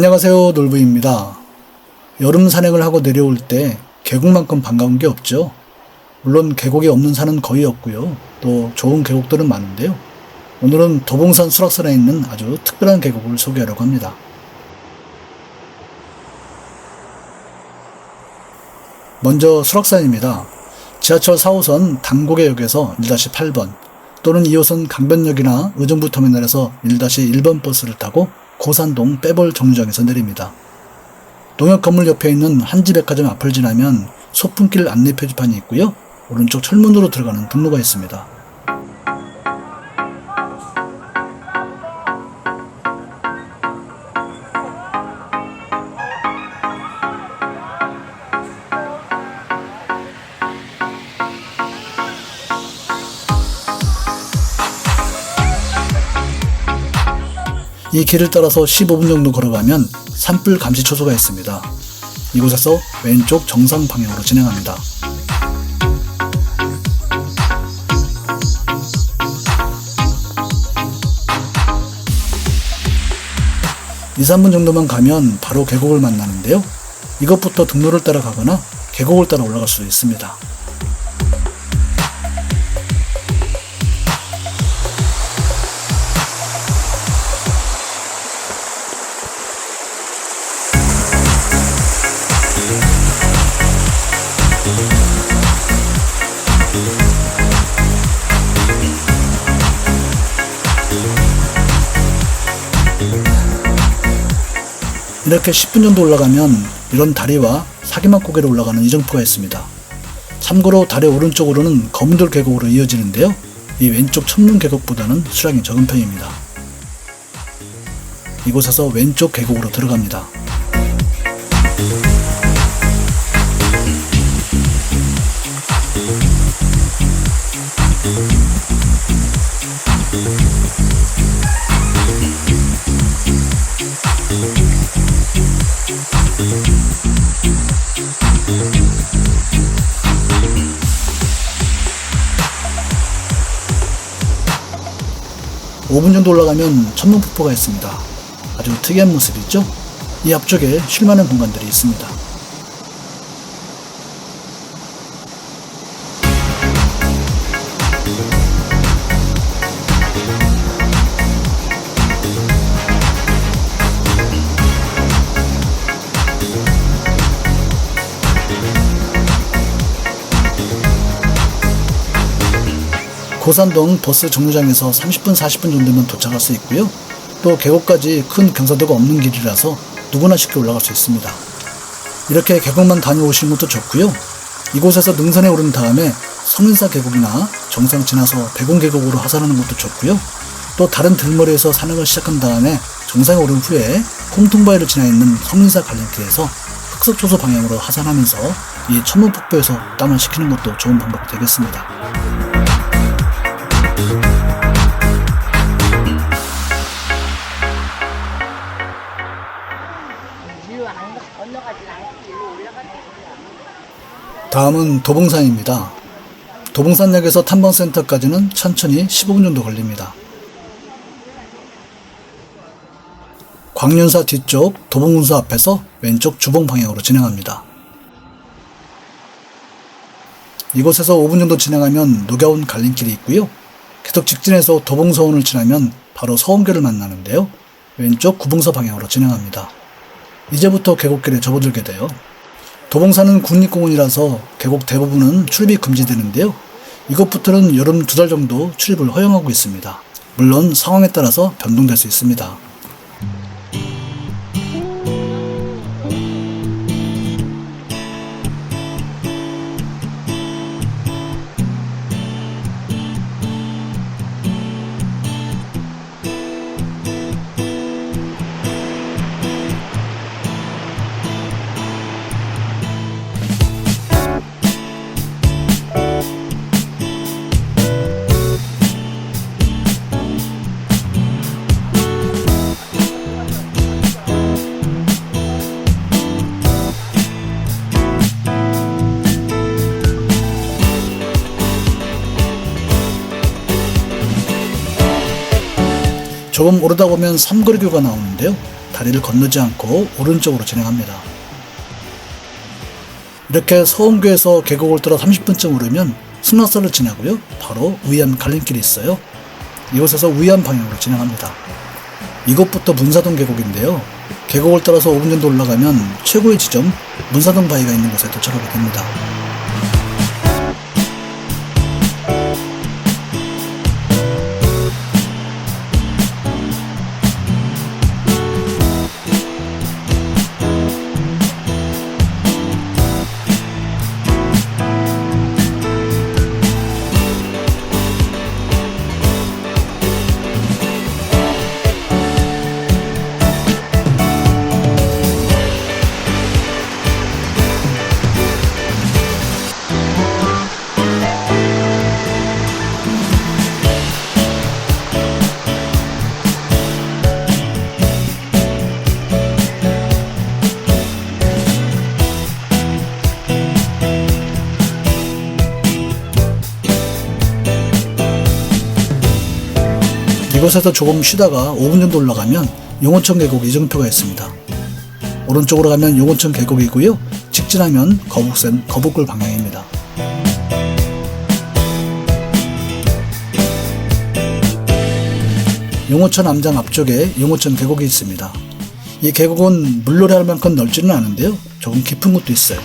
안녕하세요 놀부입니다. 여름 산행을 하고 내려올 때 계곡만큼 반가운 게 없죠. 물론 계곡이 없는 산은 거의 없고요. 또 좋은 계곡들은 많은데요. 오늘은 도봉산 수락산에 있는 아주 특별한 계곡을 소개하려고 합니다. 먼저 수락산입니다. 지하철 4호선 당고개역에서 1-8번 또는 2호선 강변역이나 의정부터미널에서 1-1번 버스를 타고 고산동 빼볼 정류장에서 내립니다. 농협 건물 옆에 있는 한지백화점 앞을 지나면 소풍길 안내 표지판이 있고요. 오른쪽 철문으로 들어가는 분로가 있습니다. 이 길을 따라서 15분 정도 걸어가면 산불 감시 초소가 있습니다. 이곳에서 왼쪽 정상 방향으로 진행합니다. 2, 3분 정도만 가면 바로 계곡을 만나는데요. 이것부터 등로를 따라 가거나 계곡을 따라 올라갈 수 있습니다. 이렇게 10분 정도 올라가면 이런 다리와 사기막 고개로 올라가는 이정표가 있습니다. 참고로 다리 오른쪽으로는 검은돌 계곡으로 이어지는데요. 이 왼쪽 천문 계곡보다는 수량이 적은 편입니다. 이곳에서 왼쪽 계곡으로 들어갑니다. 오분 정도 올라가면 천문폭포가 있습니다. 아주 특이한 모습이죠? 이 앞쪽에 쉴만한 공간들이 있습니다. 고산동 버스 정류장에서 30분 40분 정도면 도착할 수 있고요. 또 계곡까지 큰 경사도가 없는 길이라서 누구나 쉽게 올라갈 수 있습니다. 이렇게 계곡만 다녀오시는 것도 좋고요. 이곳에서 능선에 오른 다음에 성인사 계곡이나 정상 지나서 백운 계곡으로 하산하는 것도 좋고요. 또 다른 들머리에서 산행을 시작한 다음에 정상에 오른 후에 콩통바위를 지나 있는 성인사 갈림길에서 흑석초소 방향으로 하산하면서 이 천문폭포에서 땀을 식히는 것도 좋은 방법이 되겠습니다. 다음은 도봉산입니다. 도봉산역에서 탐방센터까지는 천천히 15분 정도 걸립니다. 광륜사 뒤쪽 도봉군수 앞에서 왼쪽 주봉 방향으로 진행합니다. 이곳에서 5분 정도 진행하면 녹여온 갈림길이 있고요. 계속 직진해서 도봉서원을 지나면 바로 서원교를 만나는데요. 왼쪽 구봉서 방향으로 진행합니다. 이제부터 계곡길에 접어들게 돼요. 도봉산은 국립공원이라서 계곡 대부분은 출입이 금지되는데요. 이것부터는 여름 두 달 정도 출입을 허용하고 있습니다. 물론 상황에 따라서 변동될 수 있습니다. 조금 오르다 보면 삼거리교가 나오는데요. 다리를 건너지 않고 오른쪽으로 진행합니다. 이렇게 서원교에서 계곡을 따라 30분쯤 오르면 승낙사를 지나고요. 바로 우이암 갈림길이 있어요. 이곳에서 우이암 방향으로 진행합니다. 이곳부터 문사동 계곡인데요. 계곡을 따라서 5분 정도 올라가면 최고의 지점 문사동 바위가 있는 곳에 도착하게 됩니다. 이곳에서 조금 쉬다가 5분 정도 올라가면 용호천 계곡 이정표가 있습니다. 오른쪽으로 가면 용호천 계곡이고요. 직진하면 거북선 거북굴 방향입니다. 용호천 암장 앞쪽에 용호천 계곡이 있습니다. 이 계곡은 물놀이 할 만큼 넓지는 않은데요. 조금 깊은 곳도 있어요.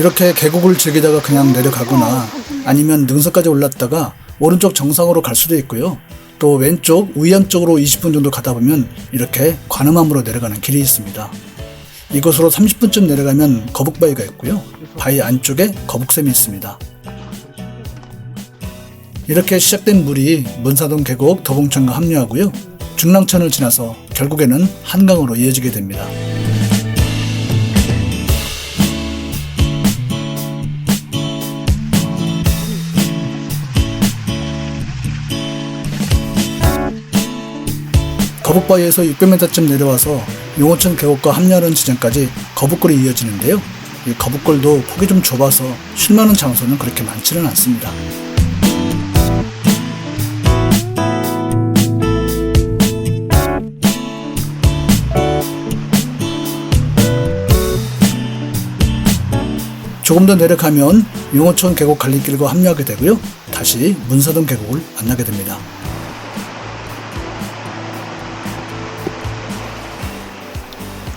이렇게 계곡을 즐기다가 그냥 내려가거나 아니면 능선까지 올랐다가 오른쪽 정상으로 갈 수도 있고요. 또 왼쪽 우이암 쪽으로 20분 정도 가다 보면 이렇게 관음암으로 내려가는 길이 있습니다. 이곳으로 30분쯤 내려가면 거북바위가 있고요. 바위 안쪽에 거북샘이 있습니다. 이렇게 시작된 물이 문사동 계곡 더봉천과 합류하고요. 중랑천을 지나서 결국에는 한강으로 이어지게 됩니다. 거북바위에서 600m쯤 내려와서 용호천 계곡과 합류하는 지점까지 거북골이 이어지는데요. 이 거북골도 폭이 좀 좁아서 쉴만한 장소는 그렇게 많지는 않습니다. 조금 더 내려가면 용호천 계곡 갈림길과 합류하게 되고요. 다시 문사동 계곡을 만나게 됩니다.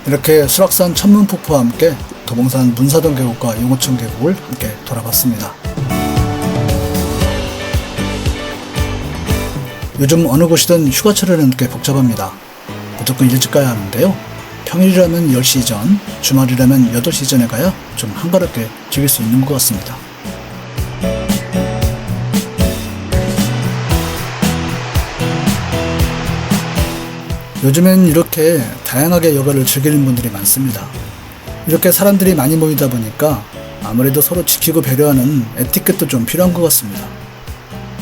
이렇게 수락산 천문폭포와 함께 도봉산 문사동 계곡과 용호천 계곡을 함께 돌아봤습니다. 요즘 어느 곳이든 휴가철에는 꽤 복잡합니다. 무조건 일찍 가야 하는데요. 평일이라면 10시 전, 주말이라면 8시 전에 가야 좀 한가롭게 즐길 수 있는 것 같습니다. 요즘엔 이렇게 다양하게 여가를 즐기는 분들이 많습니다. 이렇게 사람들이 많이 모이다 보니까 아무래도 서로 지키고 배려하는 에티켓도 좀 필요한 것 같습니다.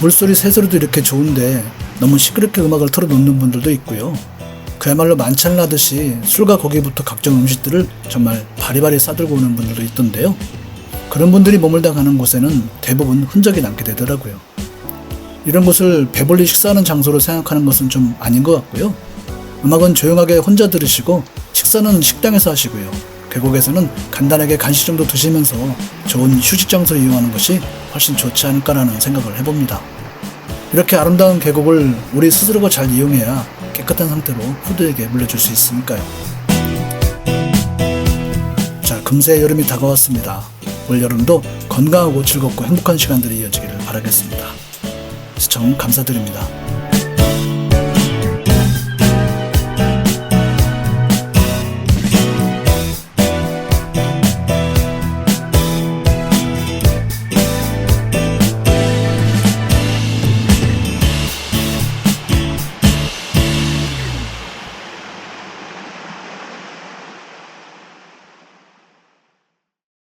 물소리, 새소리도 이렇게 좋은데 너무 시끄럽게 음악을 틀어놓는 분들도 있고요. 그야말로 만찬을 하듯이 술과 고기부터 각종 음식들을 정말 바리바리 싸들고 오는 분들도 있던데요. 그런 분들이 머물다 가는 곳에는 대부분 흔적이 남게 되더라고요. 이런 곳을 배불리 식사하는 장소로 생각하는 것은 좀 아닌 것 같고요. 음악은 조용하게 혼자 들으시고 식사는 식당에서 하시고요. 계곡에서는 간단하게 간식 정도 드시면서 좋은 휴식 장소를 이용하는 것이 훨씬 좋지 않을까라는 생각을 해봅니다. 이렇게 아름다운 계곡을 우리 스스로가 잘 이용해야 깨끗한 상태로 후드에게 물려줄 수 있으니까요. 자, 금세 여름이 다가왔습니다. 올 여름도 건강하고 즐겁고 행복한 시간들이 이어지기를 바라겠습니다. 시청 감사드립니다.